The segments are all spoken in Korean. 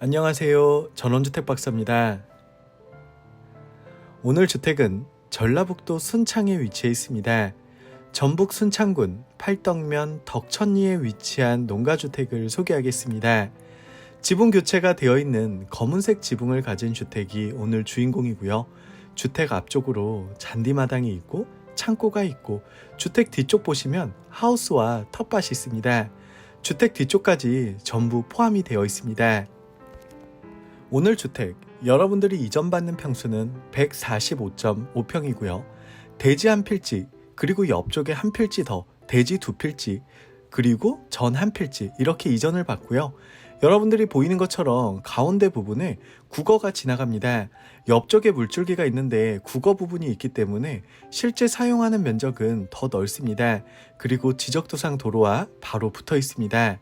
안녕하세요. 전원주택 박사입니다. 오늘 주택은 전라북도 순창에 위치해 있습니다. 전북 순창군 팔덕면 덕천리에 위치한 농가주택을 소개하겠습니다. 지붕 교체가 되어 있는 검은색 지붕을 가진 주택이 오늘 주인공이고요. 주택 앞쪽으로 잔디마당이 있고 창고가 있고 주택 뒤쪽 보시면 하우스와 텃밭이 있습니다. 주택 뒤쪽까지 전부 포함이 되어 있습니다. 오늘 주택 여러분들이 이전 받는 평수는 145.5평이고요. 대지 한 필지 그리고 옆쪽에 한 필지 더 대지 두 필지 그리고 전 한 필지 이렇게 이전을 받고요. 여러분들이 보이는 것처럼 가운데 부분에 국어가 지나갑니다. 옆쪽에 물줄기가 있는데 국어 부분이 있기 때문에 실제 사용하는 면적은 더 넓습니다. 그리고 지적도상 도로와 바로 붙어 있습니다.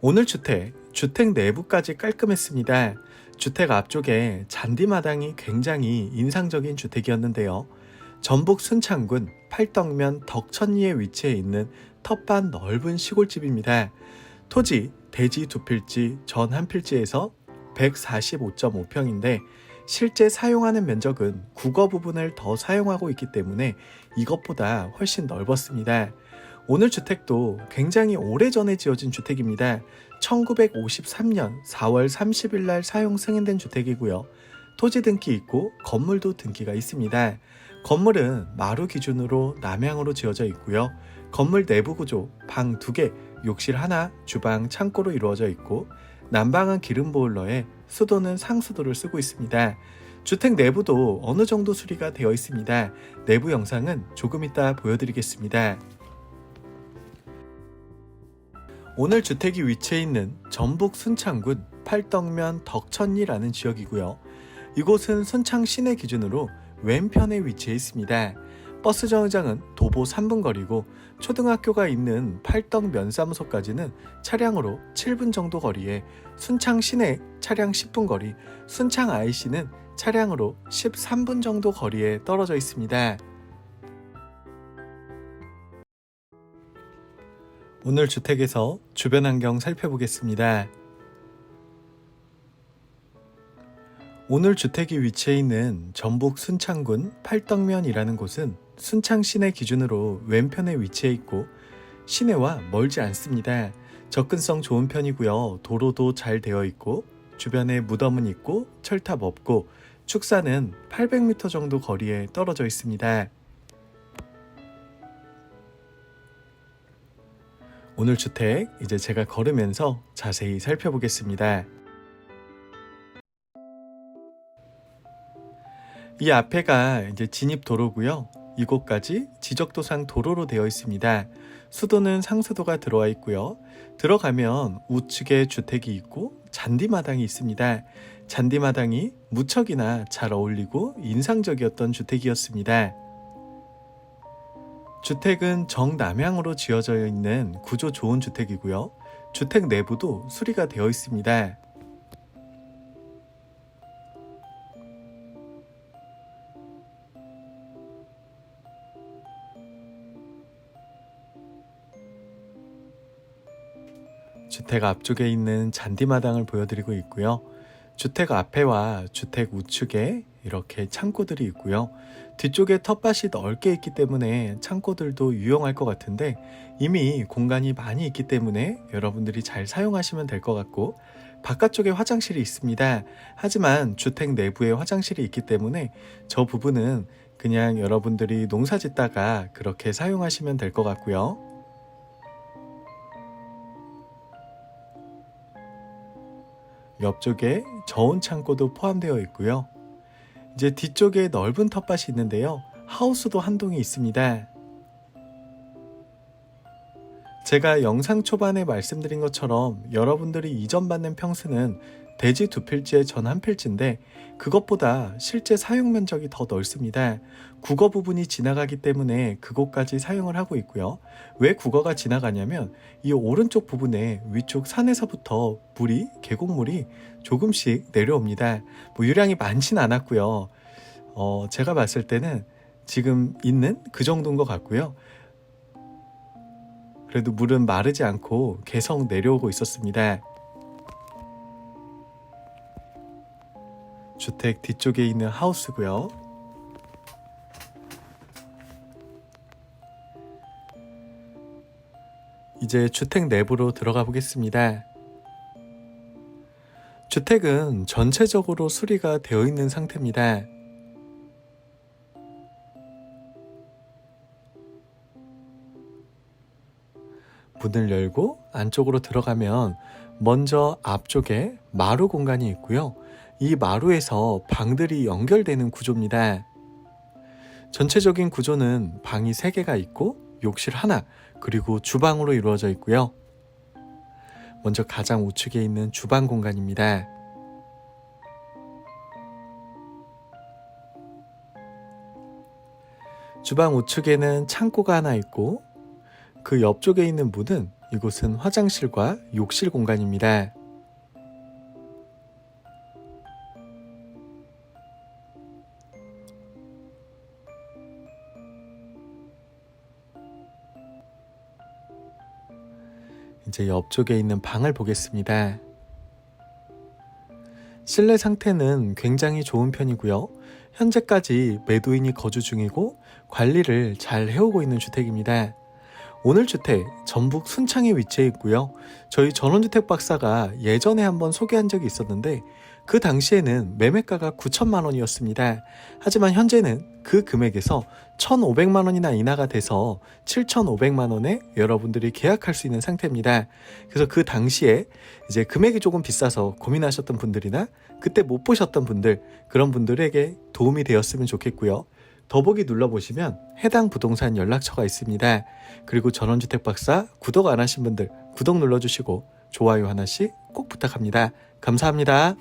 오늘 주택, 주택 내부까지 깔끔했습니다. 주택 앞쪽에 잔디마당이 굉장히 인상적인 주택이었는데요. 전북 순창군 팔덕면 덕천리에 위치해 있는 텃밭 넓은 시골집입니다. 토지 대지 두 필지 전 한 필지에서 145.5평인데 실제 사용하는 면적은 국어 부분을 더 사용하고 있기 때문에 이것보다 훨씬 넓었습니다. 오늘 주택도 굉장히 오래전에 지어진 주택입니다. 1953년 4월 30일 날 사용 승인된 주택이고요. 토지 등기 있고 건물도 등기가 있습니다. 건물은 마루 기준으로 남향으로 지어져 있고요. 건물 내부 구조 방 2개, 욕실 하나, 주방, 창고로 이루어져 있고 난방은 기름 보일러에 수도는 상수도를 쓰고 있습니다. 주택 내부도 어느 정도 수리가 되어 있습니다. 내부 영상은 조금 이따 보여드리겠습니다. 오늘 주택이 위치해 있는 전북 순창군 팔덕면 덕천리라는 지역이고요. 이곳은 순창 시내 기준으로 왼편에 위치해 있습니다. 버스 정류장은 도보 3분 거리고 초등학교가 있는 팔덕 면사무소까지는 차량으로 7분 정도 거리에 순창 시내 차량 10분 거리, 순창 IC는 차량으로 13분 정도 거리에 떨어져 있습니다. 오늘 주택에서 주변 환경 살펴보겠습니다. 오늘 주택이 위치해 있는 전북 순창군 팔덕면이라는 곳은 순창 시내 기준으로 왼편에 위치해 있고 시내와 멀지 않습니다. 접근성 좋은 편이고요. 도로도 잘 되어 있고 주변에 무덤은 있고 철탑 없고 축사는 800m 정도 거리에 떨어져 있습니다. 오늘 주택 이제 제가 걸으면서 자세히 살펴보겠습니다. 이 앞에가 이제 진입 도로고요. 이곳까지 지적도상 도로로 되어 있습니다. 수도는 상수도가 들어와 있고요. 들어가면 우측에 주택이 있고 잔디마당이 있습니다. 잔디마당이 무척이나 잘 어울리고 인상적이었던 주택이었습니다. 주택은 정남향으로 지어져 있는 구조 좋은 주택이고요. 주택 내부도 수리가 되어 있습니다. 주택 앞쪽에 있는 잔디마당을 보여드리고 있고요. 주택 앞에와 주택 우측에 이렇게 창고들이 있고요. 뒤쪽에 텃밭이 넓게 있기 때문에 창고들도 유용할 것 같은데 이미 공간이 많이 있기 때문에 여러분들이 잘 사용하시면 될 것 같고 바깥쪽에 화장실이 있습니다. 하지만 주택 내부에 화장실이 있기 때문에 저 부분은 그냥 여러분들이 농사 짓다가 그렇게 사용하시면 될 것 같고요. 옆쪽에 저온 창고도 포함되어 있고요. 이제 뒤쪽에 넓은 텃밭이 있는데요. 하우스도 한 동이 있습니다. 제가 영상 초반에 말씀드린 것처럼 여러분들이 이전 받는 평수는 대지 두 필지에 전 한 필지인데 그것보다 실제 사용 면적이 더 넓습니다. 국어 부분이 지나가기 때문에 그곳까지 사용을 하고 있고요. 왜 국어가 지나가냐면 이 오른쪽 부분에 위쪽 산에서부터 물이 계곡물이 조금씩 내려옵니다. 뭐 유량이 많진 않았고요. 어, 제가 봤을 때는 지금 있는 그 정도인 것 같고요. 그래도 물은 마르지 않고 계속 내려오고 있었습니다. 주택 뒤쪽에 있는 하우스고요. 이제 주택 내부로 들어가 보겠습니다. 주택은 전체적으로 수리가 되어 있는 상태입니다. 문을 열고 안쪽으로 들어가면 먼저 앞쪽에 마루 공간이 있고요. 이 마루에서 방들이 연결되는 구조입니다. 전체적인 구조는 방이 3개가 있고 욕실 하나, 그리고 주방으로 이루어져 있고요. 먼저 가장 우측에 있는 주방 공간입니다. 주방 우측에는 창고가 하나 있고 그 옆쪽에 있는 문은 이곳은 화장실과 욕실 공간입니다. 이제 옆쪽에 있는 방을 보겠습니다. 실내 상태는 굉장히 좋은 편이고요. 현재까지 매도인이 거주 중이고 관리를 잘 해오고 있는 주택입니다. 오늘 주택 전북 순창에 위치해 있고요. 저희 전원주택 박사가 예전에 한번 소개한 적이 있었는데 그 당시에는 매매가가 9천만 원이었습니다. 하지만 현재는 그 금액에서 1,500만 원이나 인하가 돼서 7,500만 원에 여러분들이 계약할 수 있는 상태입니다. 그래서 그 당시에 이제 금액이 조금 비싸서 고민하셨던 분들이나 그때 못 보셨던 분들 그런 분들에게 도움이 되었으면 좋겠고요. 더보기 눌러보시면 해당 부동산 연락처가 있습니다. 그리고 전원주택 박사 구독 안 하신 분들 구독 눌러주시고 좋아요 하나씩 꼭 부탁합니다. 감사합니다.